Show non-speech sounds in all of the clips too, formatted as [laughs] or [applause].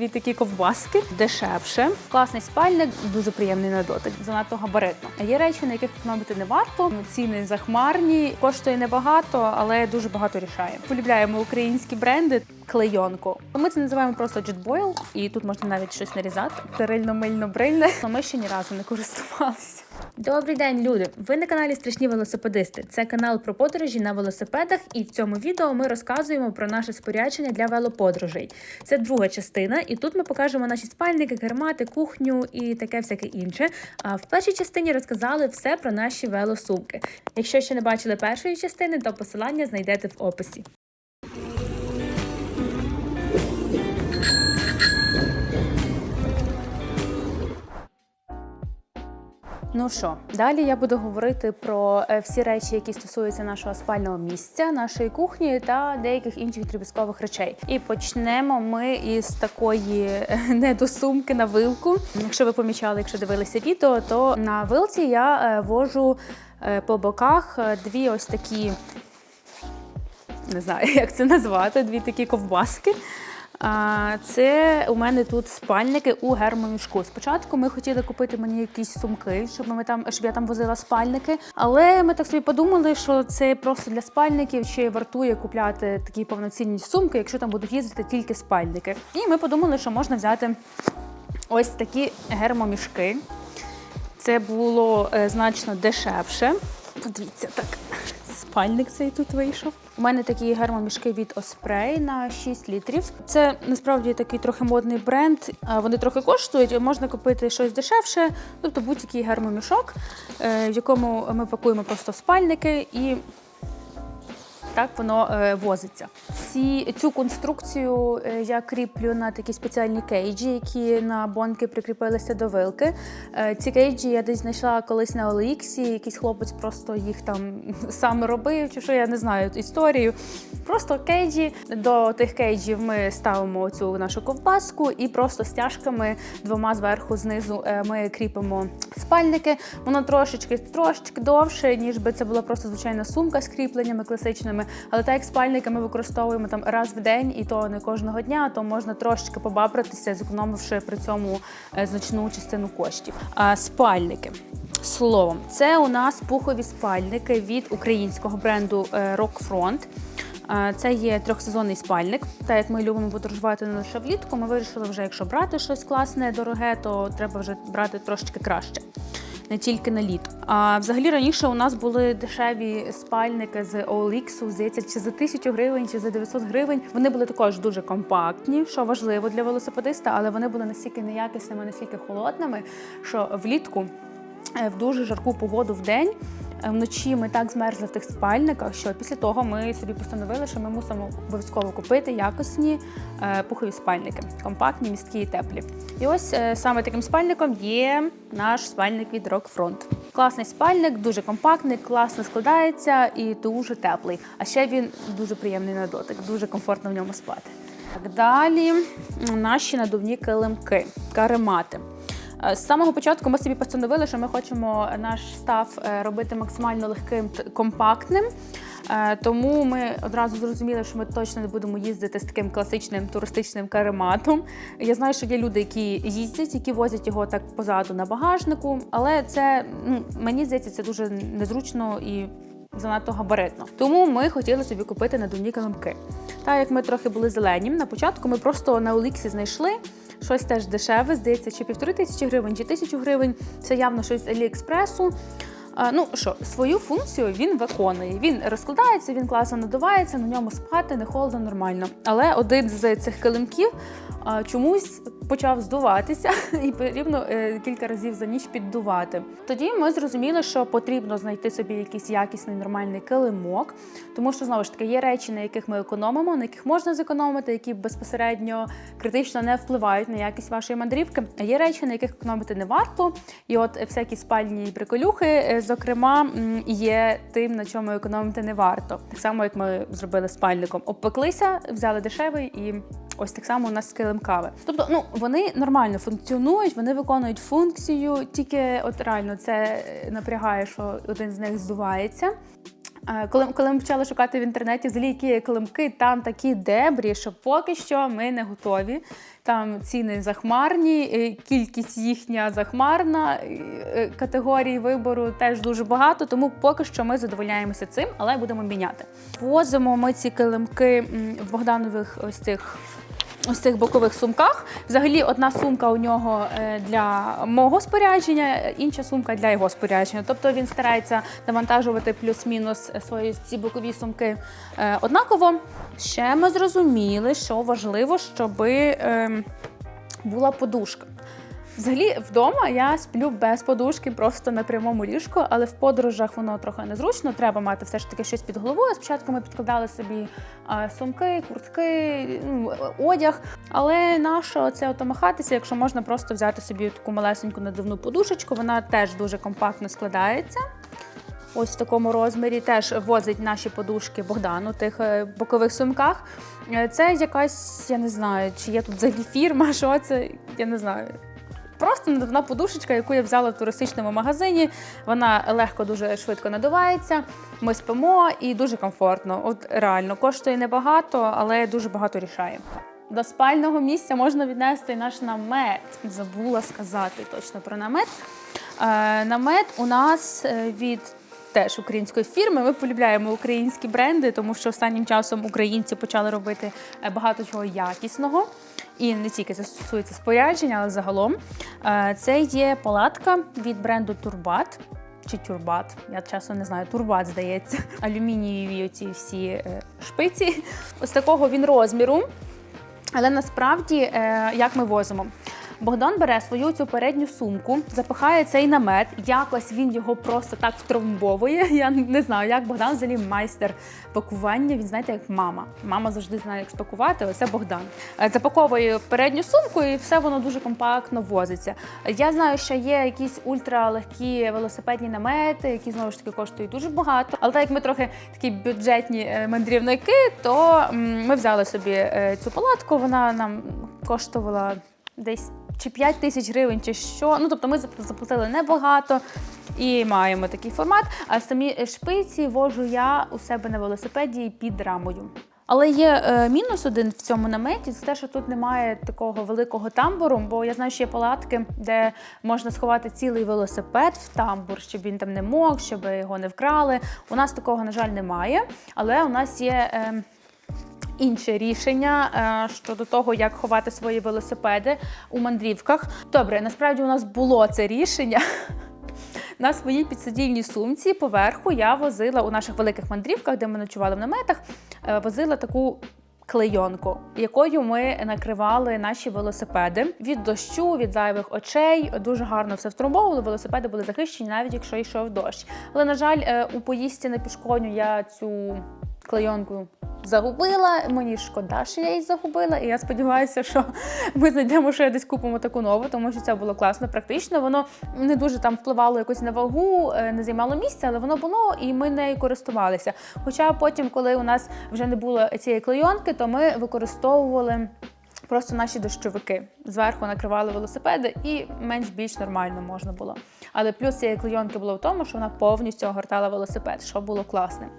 дві такі ковбаски, дешевше. Класний спальник, дуже приємний на дотик, занадто габаритно. Є речі, на яких економити не варто. Ціни захмарні, коштує небагато, але дуже багато рішає. Полюбляємо українські бренди. Клейонку. Ми це називаємо просто джетбойл, і тут можна навіть щось нарізати. Терильно, мильно, брильне. Ми ще ні разу не користувалися. Добрий день, люди! Ви на каналі Страшні велосипедисти. Це канал про подорожі на велосипедах, і в цьому відео ми розказуємо про наше спорядження для велоподорожей. Це друга частина, і тут ми покажемо наші спальники, кермати, кухню і таке всяке інше. А в першій частині розказали все про наші велосумки. Якщо ще не бачили першої частини, то посилання знайдете в описі. Ну що, далі я буду говорити про е, всі речі, які стосуються нашого спального місця, нашої кухні та деяких інших дріб'язкових речей. І почнемо ми із такої е, [laughs] недосумки на вилку. Якщо ви помічали, якщо дивилися відео, то на вилці я е, вожу по боках дві ось такі. Не знаю, [laughs] як це назвати, дві такі ковбаски. Це у мене тут спальники у гермомішку. Спочатку ми хотіли купити мені якісь сумки, щоб ми там, щоб я там возила спальники. Але ми так собі подумали, що це просто для спальників, чи вартує купляти такі повноцінні сумки, якщо там будуть їздити тільки спальники. І ми подумали, що можна взяти ось такі гермомішки. Це було е, значно дешевше. Подивіться, так, спальник цей тут вийшов. У мене такі гермомішки від Osprey на 6 літрів. Це насправді такий трохи модний бренд. Вони трохи коштують. Можна купити щось дешевше, тобто будь-який гермомішок, е, в якому ми пакуємо просто спальники і. Так воно е, возиться. Ці, цю конструкцію е, я кріплю на такі спеціальні кейджі, які на бонки прикріпилися до вилки. Е, ці кейджі я десь знайшла колись на OLX, якийсь хлопець просто їх там [laughs] сам робив, чи що я не знаю історію. Просто кейджі. До тих кейджів ми ставимо цю нашу ковбаску і просто стяжками двома зверху знизу ми кріпимо спальники. Воно трошечки трошечки довше, ніж би це була просто звичайна сумка з кріпленнями класичними. Але так як спальники ми використовуємо там раз в день, і то не кожного дня, то можна трошечки побабратися, зекономивши при цьому е, значну частину коштів. А спальники. Словом, це у нас пухові спальники від українського бренду е, Rockfront. Це є трьохсезонний спальник. Так як ми любимо подорожувати не лише влітку, ми вирішили вже, якщо брати щось класне, дороге, то треба вже брати трошечки краще. Не тільки на літо. А взагалі раніше у нас були дешеві спальники з OLX, здається, чи за 1000 гривень, чи за 900 гривень. Вони були також дуже компактні, що важливо для велосипедиста, але вони були настільки неякісними, настільки холодними, що влітку е, в дуже жарку погоду в день. Е, Вночі ми так змерзли в тих спальниках, що після того ми собі постановили, що ми мусимо обов'язково купити якісні е, пухові спальники, компактні, місткі і теплі. І ось е, саме таким спальником є наш спальник від Rockfront. Класний спальник, дуже компактний, класно складається і дуже теплий. А ще він дуже приємний на дотик, дуже комфортно в ньому спати. Так далі наші надувні килимки, каремати. Е, З самого початку ми собі постановили, що ми хочемо наш став е, робити максимально легким компактним. Е, Тому ми одразу зрозуміли, що ми точно не будемо їздити з таким класичним туристичним карематом. Я знаю, що є люди, які їздять, які возять його так позаду на багажнику, але це ну, мені здається, це дуже незручно і занадто габаритно. Тому ми хотіли собі купити надувні килимки. Так як ми трохи були зелені, на початку ми просто на Оліксі знайшли щось теж дешеве, здається, чи півтори тисячі гривень, чи тисячу гривень. Це явно щось з Аліекспресу. Ну що, свою функцію він виконує. Він розкладається, він класно надувається, на ньому спати не холодно, нормально. Але один з цих килимків чомусь почав здуватися [laughs] і потрібно е, кілька разів за ніч піддувати. Тоді ми зрозуміли, що потрібно знайти собі якийсь якісний нормальний килимок, тому що знову ж таки є речі, на яких ми економимо, на яких можна зекономити, які безпосередньо критично не впливають на якість вашої мандрівки. А є речі, на яких економити не варто. І от всякі спальні приколюхи, е, зокрема, є тим, на чому економити не варто. Так само, як ми зробили спальником. Обпеклися, взяли дешевий і. Ось так само у нас з килимками. Тобто, ну вони нормально функціонують, вони виконують функцію, тільки от реально це е, напрягає, що один з них здувається. Е, Коли, коли ми почали шукати в інтернеті взагалі, які є килимки, там такі дебрі, що поки що ми не готові. Там ціни захмарні, е, кількість їхня захмарна, категорій вибору теж дуже багато, тому поки що ми задовольняємося цим, але будемо міняти. Возимо ми ці килимки в Богданових ось цих. Ось цих бокових сумках. Взагалі, одна сумка у нього е, для мого спорядження, інша сумка для його спорядження. Тобто він старається навантажувати плюс-мінус свої ці бокові сумки е, однаково. Ще ми зрозуміли, що важливо, щоб була подушка. Взагалі, вдома я сплю без подушки, просто на прямому ліжку, але в подорожах воно трохи незручно. Треба мати все ж таки щось під головою. Спочатку ми підкладали собі сумки, куртки, ну, одяг. Але нащо це отомахатися, якщо можна просто взяти собі таку малесеньку надувну подушечку, вона теж дуже компактно складається. Ось в такому розмірі теж возить наші подушки Богдан у тих е, бокових сумках. Е, Це якась, я не знаю, чи є тут взагалі фірма, [laughs] що це, я не знаю. Просто надувна подушечка, яку я взяла в туристичному магазині. Вона легко, дуже швидко надувається. Ми спимо і дуже комфортно. От реально коштує небагато, але дуже багато рішає. До спального місця можна віднести наш намет. Забула сказати точно про намет. Е, намет у нас е, від теж української фірми. Ми полюбляємо українські бренди, тому що останнім часом українці почали робити е, багато чого якісного. І не тільки це стосується спорядження, але загалом. Е, Це є палатка від бренду Турбат. Чи тюрбат, я часом не знаю, турбат здається. [laughs] Алюмінієві оці всі е, шпиці. Ось такого він розміру. Але насправді, е, як ми возимо? Богдан бере свою цю передню сумку, запихає цей намет. Якось він його просто так втромбовує. Я не знаю, як Богдан взагалі майстер пакування. Він знаєте, як мама. Мама завжди знає, як спакувати. Оце Богдан. Е, Запаковує передню сумку, і все воно дуже компактно возиться. Я знаю, що є якісь ультралегкі велосипедні намети, які знову ж таки коштують дуже багато. Але так як ми трохи такі бюджетні е, мандрівники, то ми взяли собі е, цю палатку. Вона нам коштувала десь чи 5 тисяч гривень, чи що. Ну тобто ми заплатили небагато і маємо такий формат. А самі шпиці вожу я у себе на велосипеді під рамою. Але є е, мінус один в цьому наметі, це те, що тут немає такого великого тамбуру, бо я знаю, що є палатки, де можна сховати цілий велосипед в тамбур, щоб він там не мог, щоб його не вкрали. У нас такого, на жаль, немає, але у нас є. Е, інше рішення е, щодо того, як ховати свої велосипеди у мандрівках. Добре, насправді у нас було це рішення. [laughs] На своїй підсидільній сумці поверху я возила у наших великих мандрівках, де ми ночували в наметах, е, возила таку. Клейонку, якою ми накривали наші велосипеди від дощу, від зайвих очей. Дуже гарно все втрамбовували. Велосипеди були захищені, навіть якщо йшов дощ. Але на жаль, е, у поїздці на пішконю я цю клейонку загубила. Мені шкода, що я її загубила, і я сподіваюся, що ми знайдемо ще десь купимо таку нову, тому що це було класно, практично. Воно не дуже там впливало якось на вагу, е, не займало місця, але воно було, і ми нею користувалися. Хоча потім, коли у нас вже не було цієї клейонки, то ми використовували. Просто наші дощовики зверху накривали велосипеди і менш-більш нормально можна було. Але плюс цієї клейонки було в тому, що вона повністю огортала велосипед, що було класним.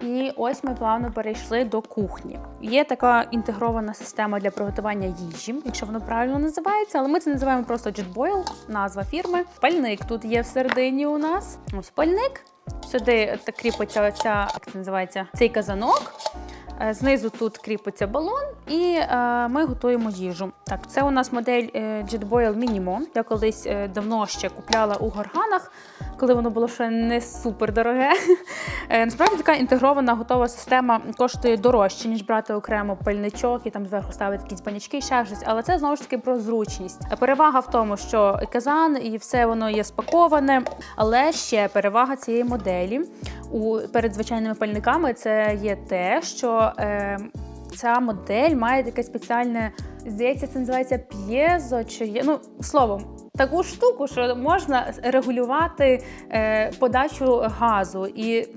І ось ми плавно перейшли до кухні. Є така інтегрована система для приготування їжі, якщо воно правильно називається, але ми це називаємо просто JetBoil, назва фірми. Пальник тут є всередині у нас. Ось пальник. Сюди так кріпиться оця, як це називається, цей казанок. Е, Знизу тут кріпиться балон, і е, ми готуємо їжу. Так, це у нас модель е, JetBoil Minimum. Я колись давно ще купляла у горганах, коли воно було ще не супер дороге. [laughs] Насправді така інтегрована готова система коштує дорожче, ніж брати окремо пальничок і там зверху ставити якісь банячки, ще щось. Але це знову ж таки про зручність. Перевага в тому, що казан і все воно є спаковане. Але ще перевага цієї моделі у перед звичайними пальниками це є те, що е, ця модель має таке спеціальне, здається, це називається п'єзо, чи є, ну словом. Таку штуку, що можна регулювати е, подачу газу, і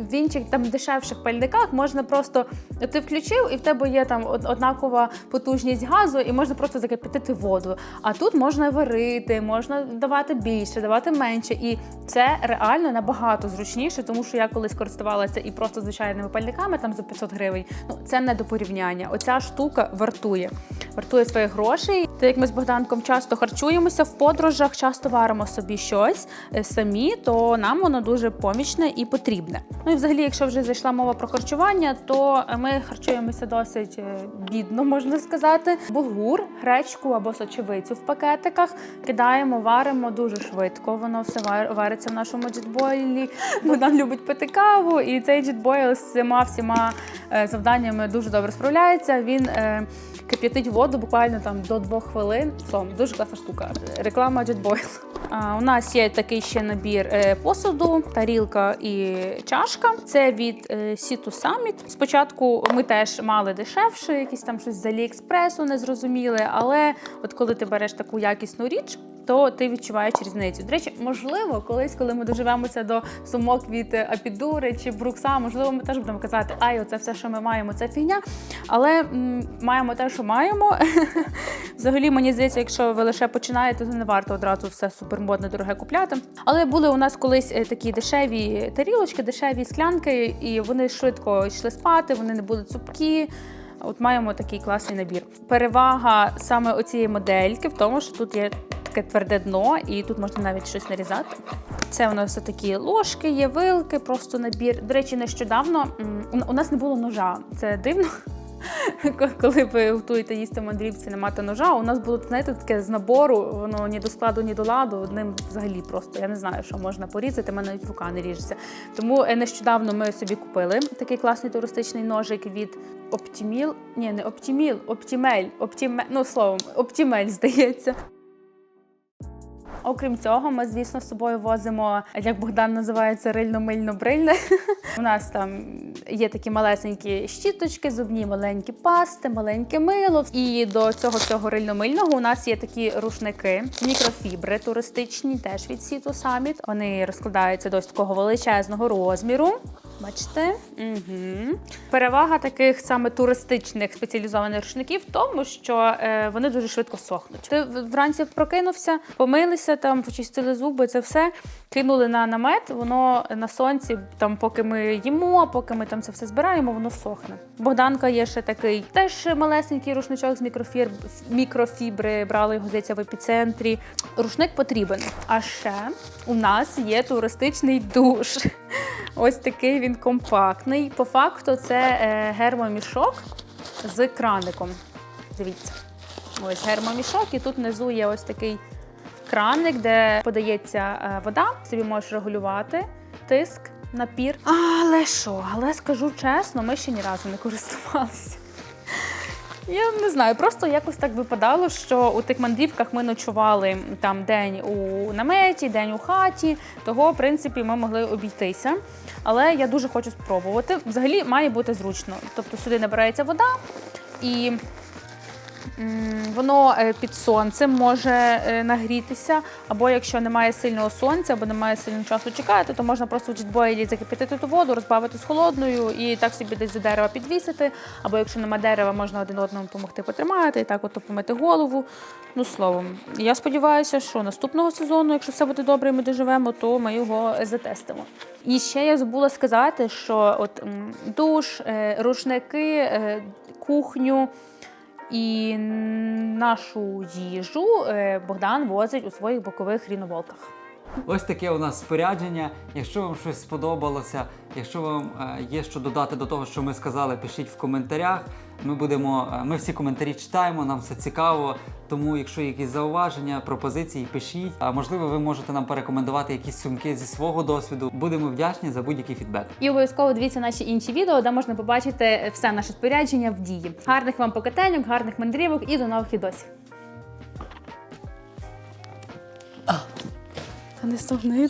В інших там дешевших пальниках можна просто ти включив, і в тебе є там однакова потужність газу, і можна просто закипятити воду. А тут можна варити, можна давати більше, давати менше. І це реально набагато зручніше, тому що я колись користувалася і просто звичайними пальниками там за 500 гривень. Ну це не до порівняння. Оця штука вартує. Вартує своїх грошей. Так як ми з Богданком часто харчуємося в подорожах, часто варимо собі щось е, самі, то нам воно дуже помічне і потрібне. Ну і взагалі, якщо вже зайшла мова про харчування, то ми харчуємося досить е, бідно, можна сказати. Булгур, гречку або сочевицю в пакетиках кидаємо, варимо дуже швидко. Воно все вар- вариться в нашому джетбойлі. Богдан любить пити каву, і цей джетбойл з цими всіма е, завданнями дуже добре справляється. Він кип'ятить воду буквально там до двох хвилин. Словом, дуже класна штука. Реклама JetBoil. У нас є такий ще набір е, посуду, тарілка і чашка. Це від Sea to Summit. Спочатку ми теж мали дешевше, якісь там щось з Аліекспресу не зрозуміли, але от коли ти береш таку якісну річ. То ти відчуваєш різницю. До речі, можливо, колись, коли ми доживемося до сумок від е, Апідури чи Брукса, можливо, ми теж будемо казати, ай, оце все, що ми маємо, це фігня. Але м, маємо те, що маємо. [laughs] Взагалі, мені здається, якщо ви лише починаєте, то не варто одразу все супермодне, дороге купляти. Але були у нас колись е, такі дешеві тарілочки, дешеві склянки, і вони швидко йшли спати, вони не були цупкі. От маємо такий класний набір. Перевага саме оцієї модельки в тому, що тут є таке тверде дно, і тут можна навіть щось нарізати. Це у нас такі ложки, є вилки, просто набір. До речі, нещодавно у- нас не було ножа. Це дивно. Коли ви готуєте їсти мандрівці, не мати ножа, у нас було знаєте, таке з набору, воно ні до складу, ні до ладу. Одним взагалі просто я не знаю, що можна порізати. мене навіть рука не ріжеться. Тому е, нещодавно ми собі купили такий класний туристичний ножик від Оптіміл. Ні, не Оптіміл, Оптімель. Оптіме... Ну словом, Оптімель, здається. Окрім цього, ми, звісно, з собою возимо, як Богдан називає це рильно-мильно-брильне. [laughs] У нас там є такі малесенькі щіточки, зубні маленькі пасти, маленьке мило. І до цього цього рильно-мильного у нас є такі рушники, мікрофібри туристичні, теж від Сіту Summit. Вони розкладаються до такого величезного розміру. Бачите? Угу. Перевага таких саме туристичних спеціалізованих рушників в тому, що е, вони дуже швидко сохнуть. Ти вранці прокинувся, помилися там, почистили зуби, це все кинули на намет. Воно на сонці, там, поки ми їмо, поки ми там це все збираємо, воно сохне. Богданка є ще такий теж малесенький рушничок з мікрофір... мікрофібри. Брали його здається в епіцентрі. Рушник потрібен. А ще у нас є туристичний душ. Ось такий він компактний. По факту, це е, гермомішок з краником. Дивіться. Ось гермомішок, і тут внизу є ось такий краник, де подається е, вода. Собі можеш регулювати тиск, напір. Але що? Але скажу чесно, ми ще ні разу не користувалися. Я не знаю, просто якось так випадало, що у тих мандрівках ми ночували там день у наметі, день у хаті. Того, в принципі, ми могли обійтися. Але я дуже хочу спробувати. Взагалі має бути зручно. Тобто сюди набирається вода і. Воно е, під сонцем може е, нагрітися, або якщо немає сильного сонця, або немає сильного часу чекати, то можна просто в джетбойлі закипятити ту воду, розбавити з холодною і так собі десь до дерева підвісити. Або якщо немає дерева, можна один одному допомогти потримати і так от помити голову. Ну, словом, я сподіваюся, що наступного сезону, якщо все буде добре, і ми доживемо, то ми його затестимо. І ще я забула сказати, що от душ, е, рушники, кухню. І нашу їжу е, Богдан возить у своїх бокових ріноволках. Ось таке у нас спорядження. Якщо вам щось сподобалося, якщо вам е, є що додати до того, що ми сказали, пишіть в коментарях. Ми будемо, е, ми всі коментарі читаємо, нам все цікаво. Тому, якщо є якісь зауваження, пропозиції, пишіть. А можливо, ви можете нам порекомендувати якісь сумки зі свого досвіду. Будемо вдячні за будь-який фідбек. І обов'язково дивіться наші інші відео, де можна побачити все наше спорядження в дії. Гарних вам покатаньок, гарних мандрівок і до нових відосів. Та не стогни,